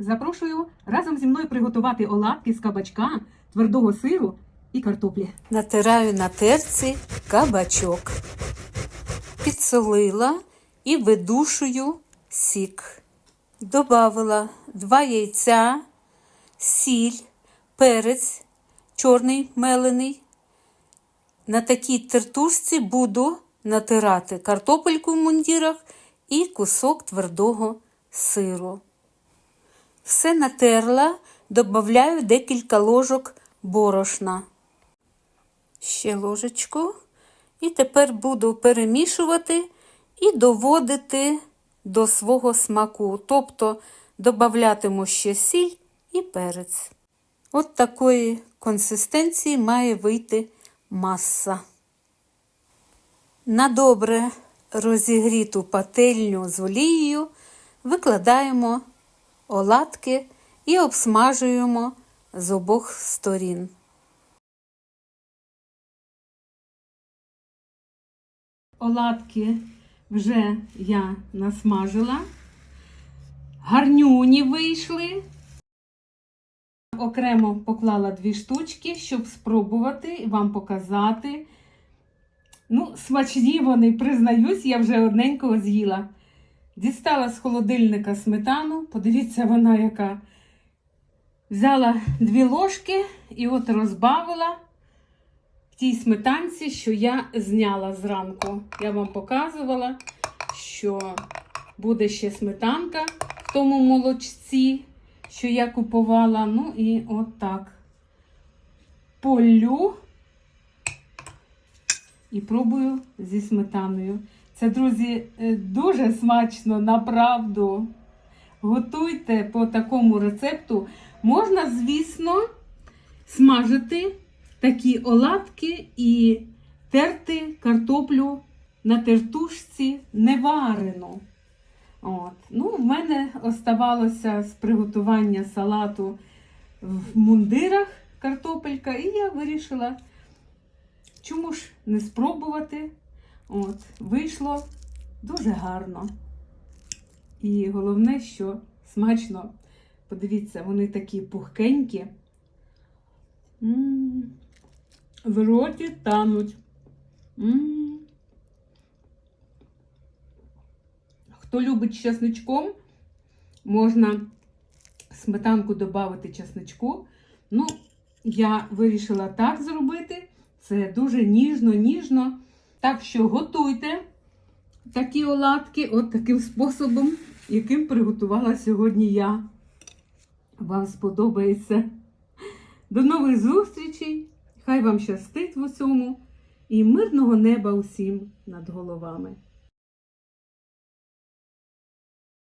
Запрошую разом зі мною приготувати оладки з кабачка, твердого сиру і картоплі. Натираю на терці кабачок. Підсолила і видушую сік. Добавила 2 яйця, сіль, перець чорний мелений. На такій тертушці буду натирати картопельку в мундірах і кусок твердого сиру. Все натерла, додаю декілька ложок борошна. Ще ложечку. І тепер буду перемішувати і доводити до свого смаку. Тобто додатиму ще сіль і перець. От такої консистенції має вийти маса. На добре розігріту пательню з олією викладаємо оладки і обсмажуємо з обох сторін. Оладки вже я насмажила. Гарнюні вийшли. Окремо поклала дві штучки, щоб спробувати і вам показати. Ну, смачні вони, признаюсь, я вже одненького з'їла. Дістала з холодильника сметану. Подивіться, вона яка. Взяла дві ложки і от розбавила в тій сметанці, що я зняла зранку. Я вам показувала, що буде ще сметанка в тому молочці, що я купувала. Ну і от так. Полю і пробую зі сметаною. Це, друзі, е, дуже смачно, направду. Готуйте по такому рецепту. Можна, звісно, смажити такі оладки і терти картоплю на тертушці неварену. От. Ну, в мене оставалося з приготування салату в мундирах картопелька, і я вирішила, чому ж не спробувати. От, вийшло дуже гарно. І головне, що смачно. Подивіться, вони такі пухкенькі. М, В роті тануть. М. Хто любить з чесничком, можна сметанку додати чесничку. Ну, я вирішила так зробити. Це дуже ніжно, ніжно. Так що готуйте такі оладки от таким способом, яким приготувала сьогодні я. Вам сподобається. До нових зустрічей! Хай вам щастить в усьому і мирного неба усім над головами.